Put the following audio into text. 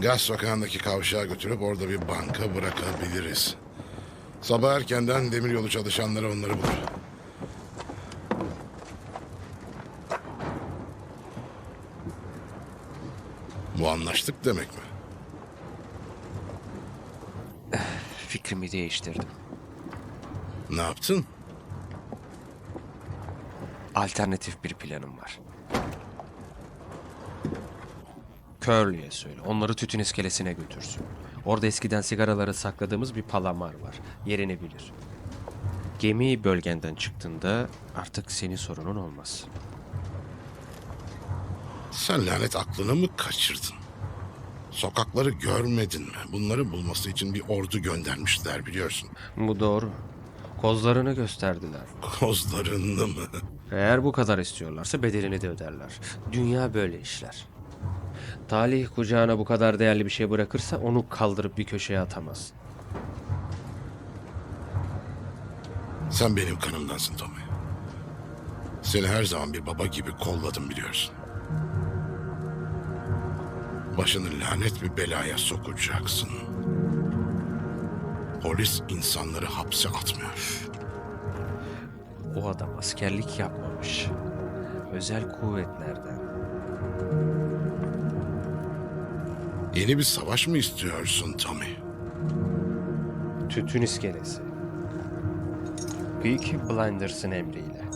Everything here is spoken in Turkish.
Gaz sokağındaki kavşağa götürüp orada bir banka bırakabiliriz. Sabah erkenden demiryolu çalışanları onları bulur. Bu anlaştık demek mi? Fikrimi değiştirdim. Ne yaptın? Alternatif bir planım var. Curly'e söyle. Onları tütün iskelesine götürsün. Orada eskiden sigaraları sakladığımız bir palamar var. Yerini bilir. Gemi bölgenden çıktığında artık senin sorunun olmaz. Sen lanet aklını mı kaçırdın? Sokakları görmedin mi? Bunları bulması için bir ordu göndermişler biliyorsun. Bu doğru. Kozlarını gösterdiler. Kozlarını mı? Eğer bu kadar istiyorlarsa bedelini de öderler. Dünya böyle işler. Talih kucağına bu kadar değerli bir şey bırakırsa onu kaldırıp bir köşeye atamaz. Sen benim kanımdansın Tommy. Seni her zaman bir baba gibi kolladım biliyorsun. Başını lanet bir belaya sokacaksın. Polis insanları hapse atmıyor. O adam askerlik yapmamış. Özel kuvvetlerden. Yeni bir savaş mı istiyorsun Tommy? Tütün iskelesi. Peaky Blinders'ın emriyle.